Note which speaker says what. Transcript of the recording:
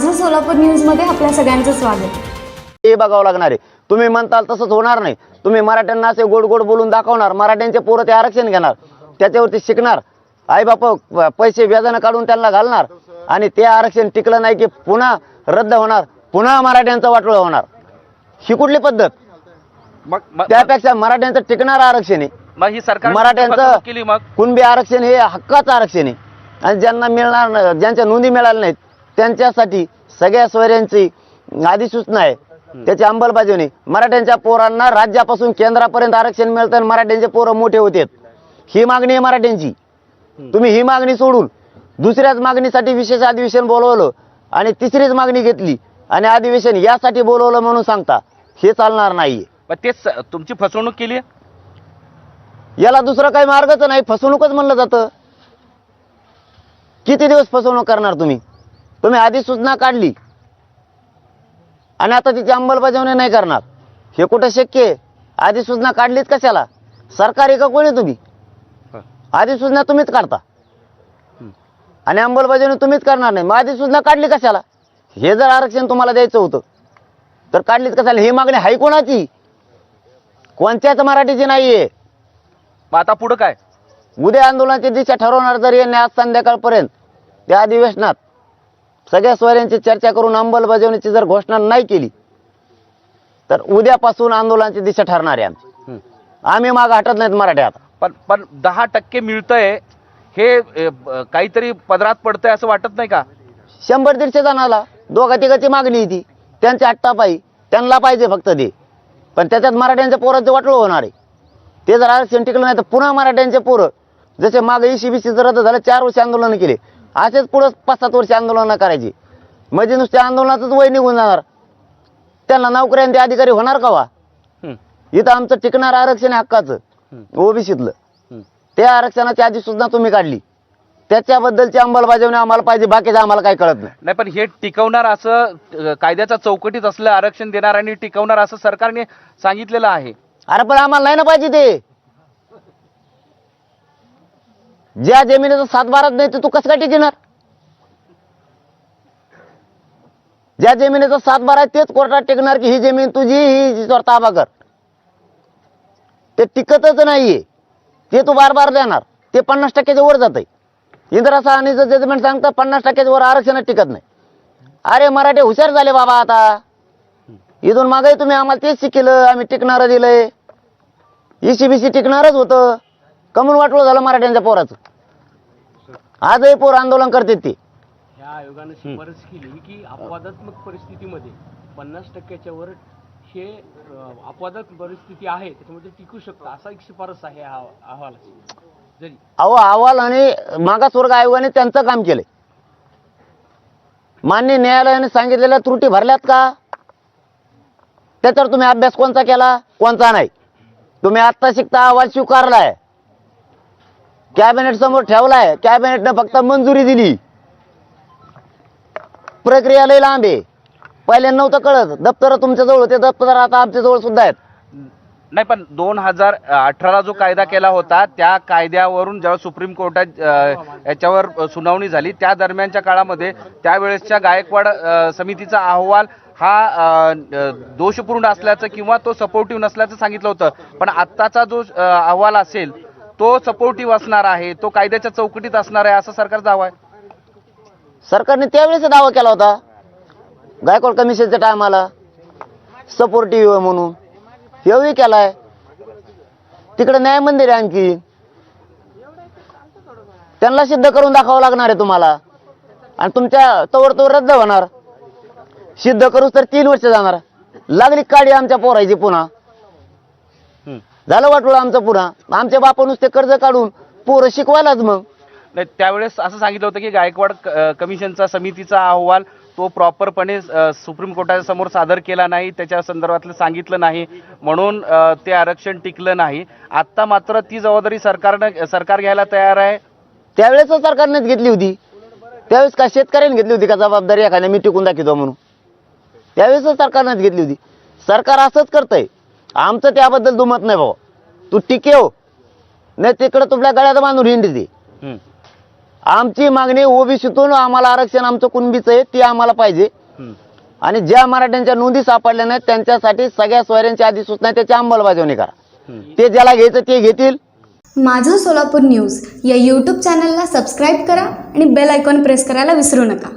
Speaker 1: माझं सोलापूर न्यूजमध्ये आपल्या सगळ्यांचं स्वागत.
Speaker 2: हे बघावं लागणार आहे. तुम्ही म्हणताल तसंच होणार नाही. तुम्ही मराठ्यांना असे गोड गोड बोलून दाखवणार. मराठ्यांचे पोरं ते आरक्षण घेणार. त्याच्यावरती शिकणार. आई बापा पैसे व्याजानं काढून त्यांना घालणार. आणि ते आरक्षण टिकलं नाही की पुन्हा रद्द होणार. पुन्हा मराठ्यांचं वाटोळं होणार. ही कुठली पद्धत?
Speaker 3: मग मग-
Speaker 2: त्यापेक्षा मराठ्यांचं टिकणारं आरक्षण आहे.
Speaker 3: मग ही सरकार
Speaker 2: मराठ्यांचं
Speaker 3: केली मग?
Speaker 2: कुणबी आरक्षण हे हक्काचं आरक्षण आहे. आणि ज्यांना मिळणार न- ज्यांच्या नोंदी मिळाल्या नाहीत त्यांच्यासाठी सगळ्या सोयऱ्यांची अधिसूचना आहे. त्याची अंमलबजावणी. मराठ्यांच्या पोरांना राज्यापासून केंद्रापर्यंत आरक्षण मिळतं आणि मराठ्यांचे पोरं मोठे होते ही मागणी आहे मराठ्यांची. तुम्ही ही मागणी सोडून दुसऱ्याच मागणीसाठी विशेष अधिवेशन बोलवलं आणि तिसरीच मागणी घेतली आणि अधिवेशन यासाठी बोलवलं म्हणून सांगता हे चालणार नाहीये.
Speaker 3: मग तेच तुमची फसवणूक केली
Speaker 2: याला दुसरं काही मार्गच नाही फसवणूकच म्हणलं जातं. किती दिवस फसवणूक करणार तुम्ही? तुम्ही आधी सूचना काढली. आणि आता तिची अंमलबजावणी नाही करणार. हे कुठं शक्य आहे? आधी सूचना काढलीच कशाला? सरकारी का कोणी तुम्ही? आधी सूचना तुम्हीच काढता. आणि अंमलबजावणी तुम्हीच करणार नाही. मग आधी सूचना काढली कशाला? हे जर आरक्षण तुम्हाला द्यायचं होतं तर काढलीच कशाला? ही मागणी हाय कोणाची कोणत्याच मराठीची नाहीये.
Speaker 3: मग आता पुढं काय?
Speaker 2: उद्या आंदोलनाची दिशा ठरवणार जर यांनी आज संध्याकाळपर्यंत त्या अधिवेशनात. सगळ्या स्वऱ्यांची चर्चा करून अंमलबजावणीची जर घोषणा नाही केली तर उद्यापासून आंदोलनाची दिशा ठरणार आहे आमची. आम्ही माग हटत नाहीत मराठी आता.
Speaker 3: पण पण दहा टक्के मिळतंय हे काहीतरी पदरात पडतंय असं वाटत नाही का?
Speaker 2: शंभर दीडशे जणाला दोघा तिघाची मागणी ती. त्यांच्या अट्टापायी त्यांना पाहिजे फक्त ते. पण त्याच्यात मराठ्यांच्या पोराचं वाटलं होणार आहे ते जर आरक्षण टिकलं नाही तर पुन्हा मराठ्यांचे पोरं जसे मागे इशी बीसीचं रद्द झालं चार वर्ष आंदोलन केले असेच पुढं पाच सात वर्ष आंदोलनं करायची. म्हणजे नुसत्या आंदोलनातच वय निघून जाणार. त्यांना नोकऱ्यांचे अधिकारी होणार का वा. इथं आमचं टिकणार आरक्षण हक्काचं. ओबीसीतलं. त्या आरक्षणाची आधी सुद्धा तुम्ही काढली. त्याच्याबद्दलची अंमलबजावणी आम्हाला पाहिजे बाकीचं आम्हाला काही कळत नाही.
Speaker 3: नाही पण हे टिकवणार असं कायद्याच्या चौकटीत असलं आरक्षण देणार आणि टिकवणार असं सरकारने सांगितलेलं आहे.
Speaker 2: अरे पण आम्हाला नाही ना पाहिजे ते. ज्या जमिनीचा सात बारात नाही तर तू कसं काय घेणार ज्या जमिनीचा सात बारा आहे तेच कोर्टात टिकणार की ही जमीन तुझी ही ताबा कर. ते टिकतच नाहीये. ते तू बार बार देणार. ते पन्नास टक्क्याच्या वर जात आहे इंदिरा सहानीचं जजमेंट सांगतं पन्नास टक्क्याच्या वर आरक्षणात टिकत नाही. अरे मराठे हुशार झाले बाबा आता. इथून मागे तुम्ही आम्हाला तेच शिकलं आम्ही टिकणारं दिलंय. ईसीबीसी टिकणारच होतं. कमून वाटलं झालं मराठ्यांच्या पोराचं. आजही पोर आंदोलन करतात ते.
Speaker 4: ह्या आयोगानं शिफारस केली की अपवादात्मक परिस्थितीमध्ये पन्नास टक्क्याच्या वर हे अं, अपवादात्मक परिस्थिती आहे त्याच्यामध्ये टिकू शकतं असा एक शिफारस आहे ह्या अहवालाची. जरी.
Speaker 2: अहो अहवाल आणि मागासवर्ग आयोगाने त्यांचं काम केलंय. मान्य न्यायालयाने सांगितलेल्या त्रुटी भरल्यात का? त्याच्यावर तुम्ही अभ्यास कोणता केला कोणता नाही? तुम्ही आत्ता शिकता अहवाल स्वीकारलाय. कॅबिनेट समोर ठेवलाय. कॅबिनेटनं फक्त मंजुरी दिली. प्रक्रिया लय लांब आहे. पहिले नव्हतं कळत. दप्तर तुमच्या जवळ होते. दप्तर आता आमच्या जवळ सुद्धा आहेत.
Speaker 3: नाही पण दोन हजार अठराला जो कायदा केला होता त्या कायद्यावरून जेव्हा सुप्रीम कोर्टात याच्यावर सुनावणी झाली त्या दरम्यानच्या काळामध्ये त्यावेळेसच्या गायकवाड समितीचा अहवाल हा दोषपूर्ण असल्याचं किंवा तो सपोर्टिव्ह नसल्याचं सांगितलं होतं. पण आत्ताचा जो अहवाल असेल तो सपोर्टिव्ह असणार आहे तो कायद्याच्या चौकटीत असणार आहे असा सरकारचा दावा आहे.
Speaker 2: सरकारने त्यावेळेस दावा केला होता. गायकवाड कमिशनच्या टायमाला सपोर्टिव्ह म्हणून. हेही केलाय. तिकडे न्याय मंदिर आहे आणखी. त्यांना सिद्ध करून दाखवावं लागणार आहे तुम्हाला. आणि तुमच्या तोवर रद्द होणार सिद्ध करूच तर तीन वर्ष जाणार. लागली काडी आमच्या पोरायची पुन्हा. झालं वाटलं आमचं पुन्हा आमच्या बापा नुसते कर्ज काढून पोरं शिकवायलाच मग.
Speaker 3: नाही त्यावेळेस असं सांगितलं होतं की गायकवाड क- कमिशनचा समितीचा अहवाल तो प्रॉपरपणे अ, सुप्रीम कोर्टाच्या समोर सादर केला नाही त्याच्या संदर्भातलं सांगितलं नाही म्हणून अ, ते आरक्षण टिकलं नाही. आत्ता मात्र ती जबाबदारी सरकारनं सरकार घ्यायला तयार आहे.
Speaker 2: त्यावेळेस सरकारनेच घेतली होती. त्यावेळेस का शेतकऱ्यांनी घेतली होती का जबाबदारी एखाद्या मी टिकून दाखवतो म्हणून? त्यावेळेस सरकारनेच घेतली होती. सरकार असंच करतंय. आमचं त्याबद्दल दुमत नाही भाऊ. तू टिकेव नाही तिकडं तुझ्या गळ्यात बांधून हिंडी ती
Speaker 3: हं.
Speaker 2: आमची मागणी ओबीसीतून आम्हाला आरक्षण आमचं कुणबीचं आहे ते आम्हाला पाहिजे.
Speaker 3: हं.
Speaker 2: आणि ज्या मराठ्यांच्या नोंदी सापडल्या नाहीत त्यांच्यासाठी सगळ्या सोयऱ्यांची अधिसूचना त्याची अंमलबजावणी करा. ते ज्याला घ्यायचं ते घेतील.
Speaker 1: माझं सोलापूर न्यूज या यूट्यूब चॅनलला सबस्क्राईब करा आणि बेल आयकॉन प्रेस करायला विसरू नका.